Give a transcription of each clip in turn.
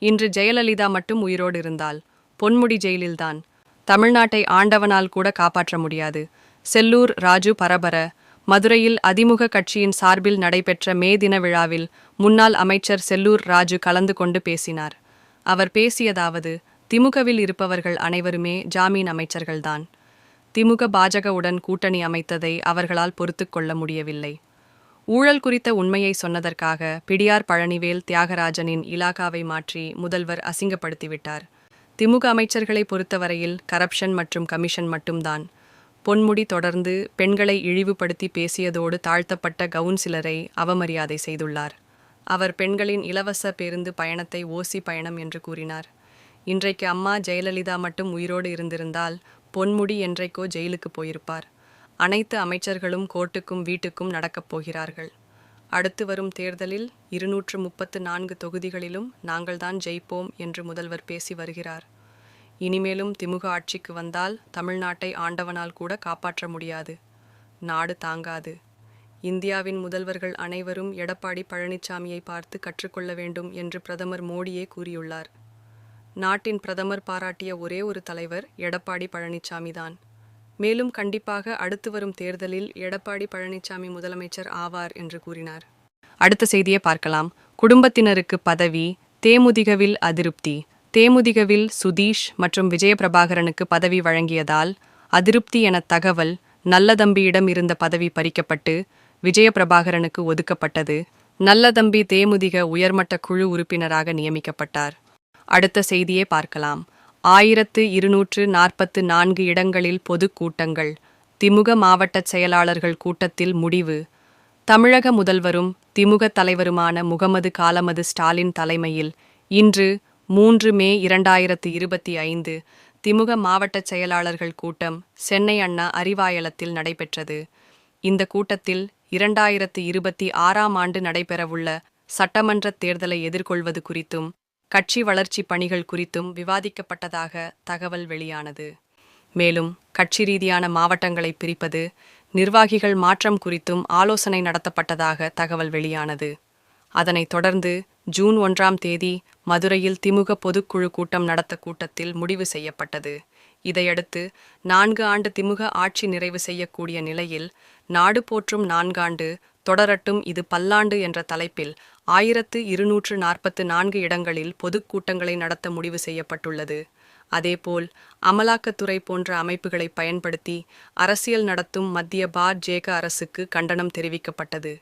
இன்று ஜெயலலிதா மட்டும் உயிரோடு இருந்தால் பொன்முடி ஜெயிலில்தான். தமிழ்நாட்டை ஆண்டவனால் கூட காப்பாற்ற முடியாது. செல்லூர் ராஜு பரபர மதுரையில் அதிமுக கட்சியின் சார்பில் நடைபெற்ற மே தின விழாவில் முன்னாள் அமைச்சர் செல்லூர் ராஜு கலந்து கொண்டு பேசினார். அவர் பேசியதாவது திமுகவில் இருப்பவர்கள் அனைவருமே ஜாமீன் அமைச்சர்கள்தான். திமுக பாஜகவுடன் கூட்டணி அமைத்ததை அவர்களால் பொறுத்து கொள்ள முடியவில்லை. ஊழல் குறித்த உண்மையை சொன்னதற்காக பிடியார் பழனிவேல் தியாகராஜனின் இலாகாவை மாற்றி முதல்வர் அசிங்கப்படுத்திவிட்டார். திமுக அமைச்சர்களை பொறுத்தவரையில் கரப்ஷன் மற்றும் கமிஷன் மட்டும்தான். பொன்முடி தொடர்ந்து பெண்களை இழிவுபடுத்தி பேசியதோடு தாழ்த்தப்பட்ட கவுன்சிலரை அவமரியாதை செய்துள்ளார். அவர் பெண்களின் இலவச பேருந்து பயணத்தை ஓசி பயணம் என்று கூறினார். இன்றைக்கு அம்மா ஜெயலலிதா மட்டும் உயிரோடு இருந்திருந்தால் பொன்முடி என்றைக்கோ ஜெயிலுக்கு போயிருப்பார். அனைத்து அமைச்சர்களும் கோர்ட்டுக்கும் வீட்டுக்கும் நடக்கப் போகிறார்கள். அடுத்து வரும் தேர்தலில் இருநூற்று முப்பத்து நான்கு தொகுதிகளிலும் நாங்கள்தான் ஜெயிப்போம் என்று முதல்வர் பேசி வருகிறார். இனிமேலும் திமுக ஆட்சிக்கு வந்தால் தமிழ்நாட்டை ஆண்டவனால் கூட காப்பாற்ற முடியாது. நாடு தாங்காது. இந்தியாவின் முதல்வர்கள் அனைவரும் எடப்பாடி பழனிசாமியை பார்த்து கற்றுக்கொள்ள வேண்டும் என்று பிரதமர் மோடியே கூறியுள்ளார். நாட்டின் பிரதமர் பாராட்டிய ஒரே ஒரு தலைவர் எடப்பாடி பழனிசாமிதான் மேலும் கண்டிப்பாக அடுத்து வரும் தேர்தலில் எடப்பாடி பழனிசாமி முதலமைச்சர் ஆவார் என்று கூறினார். அடுத்த செய்தியை பார்க்கலாம். குடும்பத்தினருக்கு பதவி தேமுதிகவில் அதிருப்தி தேமுதிகவில் சுதீஷ் மற்றும் விஜயபிரபாகரனுக்கு பதவி வழங்கியதால் அதிருப்தி என தகவல் நல்லதம்பியிடம் இருந்த பதவி பறிக்கப்பட்டு விஜயபிரபாகரனுக்கு ஒதுக்கப்பட்டது. நல்லதம்பி தேமுதிக உயர்மட்ட குழு உறுப்பினராக நியமிக்கப்பட்டார். அடுத்த செய்தியை பார்க்கலாம். ஆயிரத்து இருநூற்று நாற்பத்து நான்கு இடங்களில் பொதுக்கூட்டங்கள் திமுக மாவட்ட செயலாளர்கள் கூட்டத்தில் முடிவு. தமிழக முதல்வரும் திமுக தலைவருமான முகமது காலமது ஸ்டாலின் தலைமையில் இன்று மூன்று மே இரண்டாயிரத்து இருபத்தி ஐந்து திமுக மாவட்ட செயலாளர்கள் கூட்டம் சென்னை அண்ணா அறிவாயலத்தில் நடைபெற்றது. இந்த கூட்டத்தில் இரண்டாயிரத்து இருபத்தி ஆறாம் ஆண்டு நடைபெறவுள்ள சட்டமன்ற தேர்தலை எதிர்கொள்வது குறித்தும் கட்சி வளர்ச்சி பணிகள் குறித்தும் விவாதிக்கப்பட்டதாக தகவல் வெளியானது. மேலும் கட்சி ரீதியான மாவட்டங்களை பிரிப்பது நிர்வாகிகள் மாற்றம் குறித்தும் ஆலோசனை நடத்தப்பட்டதாக தகவல் வெளியானது. அதனைத் தொடர்ந்து ஜூன் ஒன்றாம் தேதி மதுரையில் திமுக பொதுக்குழு கூட்டம் நடத்த கூட்டத்தில் முடிவு செய்யப்பட்டது. இதையடுத்து நான்கு ஆண்டு திமுக ஆட்சி நிறைவு செய்யக்கூடிய நிலையில் நாடு போற்றும் நான்காண்டு தொடரட்டும் இது பல்லாண்டு என்ற தலைப்பில் ஆயிரத்து இருநூற்று நாற்பத்து நான்கு இடங்களில் பொதுக்கூட்டங்களை நடத்த முடிவு செய்யப்பட்டுள்ளது. அதேபோல் அமலாக்கத்துறை போன்ற அமைப்புகளை பயன்படுத்தி அரசியல் நடத்தும் மத்திய பார் ஜேக அரசுக்கு கண்டனம் தெரிவிக்கப்பட்டது.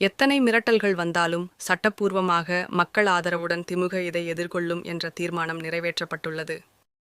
எத்தனை மிரட்டல்கள் வந்தாலும் சட்டப்பூர்வமாக மக்கள் ஆதரவுடன் திமுக இதை எதிர்கொள்ளும் என்ற தீர்மானம் நிறைவேற்றப்பட்டுள்ளது.